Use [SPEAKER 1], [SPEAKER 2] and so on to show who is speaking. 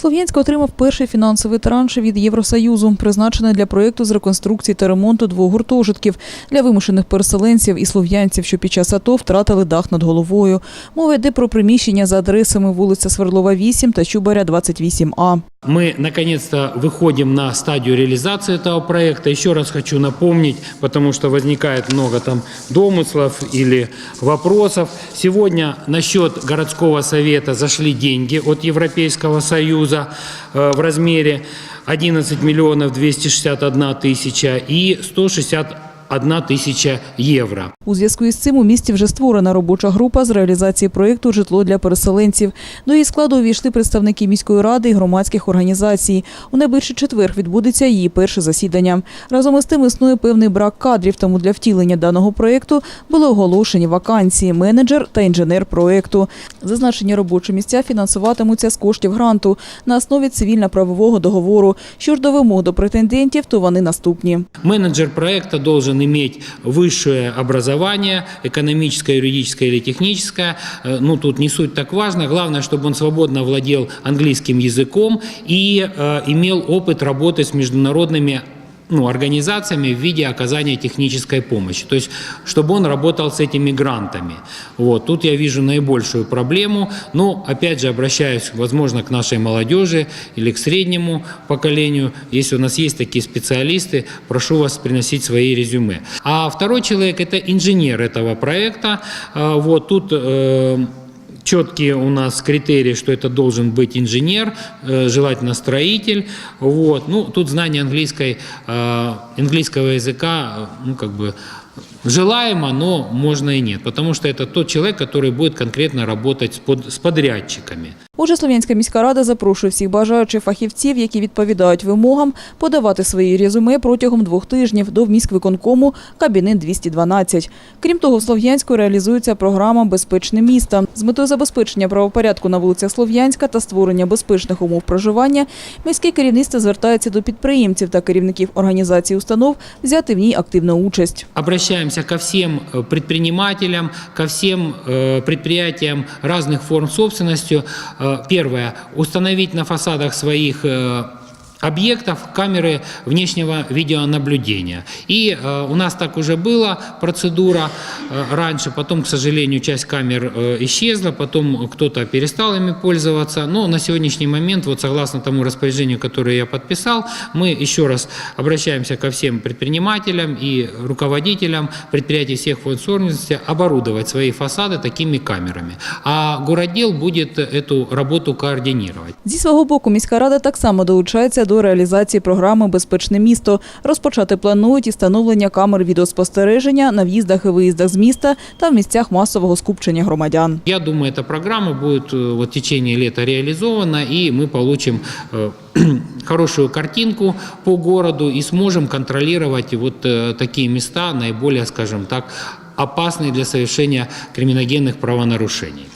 [SPEAKER 1] Слов'янськ отримав перший фінансовий транш від Євросоюзу, призначений для проєкту з реконструкції та ремонту двох гуртожитків для вимушених переселенців і слов'янців, що під час АТО втратили дах над головою. Мова йде про приміщення за адресами вулиця Свердлова, 8 та Чубаря, 28А.
[SPEAKER 2] Мы наконец-то выходим на стадию реализации этого проекта. Еще раз хочу напомнить, потому что возникает много там домыслов или вопросов. Сегодня на счет городского совета зашли деньги от Европейского Союза э, в размере 11 миллионов 261 тысяча и 161 тысяча евро.
[SPEAKER 1] У зв'язку із цим у місті вже створена робоча група з реалізації проєкту Житло для переселенців. До її складу увійшли представники міської ради і громадських організацій. У найближчий четвер відбудеться її перше засідання. Разом із тим існує певний брак кадрів, тому для втілення даного проєкту були оголошені вакансії менеджер та інженер проєкту. Зазначені робочі місця фінансуватимуться з коштів гранту на основі цивільно-правового договору. Що ж до вимог до претендентів, то вони наступні.
[SPEAKER 2] Менеджер проекта должен иметь высшее образование, экономическое, юридическое или техническое. Э, Ну, тут не суть так важно. Главное, чтобы он свободно владел английским языком и э, имел опыт работы с международными ну, организациями в виде оказания технической помощи. То есть, чтобы он работал с этими грантами. Вот. Тут я вижу наибольшую проблему. Но, опять же, обращаюсь, возможно, к нашей молодежи или к среднему поколению. Если у нас есть такие специалисты, прошу вас приносить свои резюме. А второй человек – это инженер этого проекта. А, Вот тут э, четкие у нас критерии, что это должен быть инженер, э, желательно строитель. Вот. Ну, тут знание английской, э, английского языка, э, ну, как бы желаемо, но можно и нет, потому что это тот человек, который будет конкретно работать с, под, с подрядчиками.
[SPEAKER 1] Отже, Слов'янська міська рада запрошує всіх бажаючих фахівців, які відповідають вимогам, подавати свої резюме протягом двох тижнів до міськвиконкому кабінет 212. Крім того, в Слов'янську реалізується програма Безпечне місто з метою забезпечення правопорядку на вулицях Слов'янська та створення безпечних умов проживання. Міське керівництво звертається до підприємців та керівників організацій установ взяти в ній активну участь
[SPEAKER 2] Обращаемся ко всем э, предпринимателям, ко всем э, предприятиям разных форм собственности. Э, Первое. Установить на фасадах своих э, объектов камеры внешнего видеонаблюдения. И э, у нас так уже была процедура э, раньше, потом, к сожалению, часть камер э, исчезла, потом кто-то перестал ими пользоваться. Но на сегодняшний момент, вот согласно тому распоряжению, которое я подписал, мы еще раз обращаемся ко всем предпринимателям и руководителям предприятий всех форм собственности оборудовать свои фасады такими камерами. А городдел будет эту работу координировать.
[SPEAKER 1] Зі свого боку, міська рада так само долучається до реалізації програми Безпечне місто. Розпочати планують і встановлення камер відеоспостереження на в'їздах і виїздах з міста та в місцях масового скупчення громадян.
[SPEAKER 2] Я думаю, эта программа будет э, вот, в течение лета реализована, и мы получим э, хорошую картинку по городу и сможем контролировать вот э, такие места, наиболее, скажем так, опасные для совершения криминогенных правонарушений.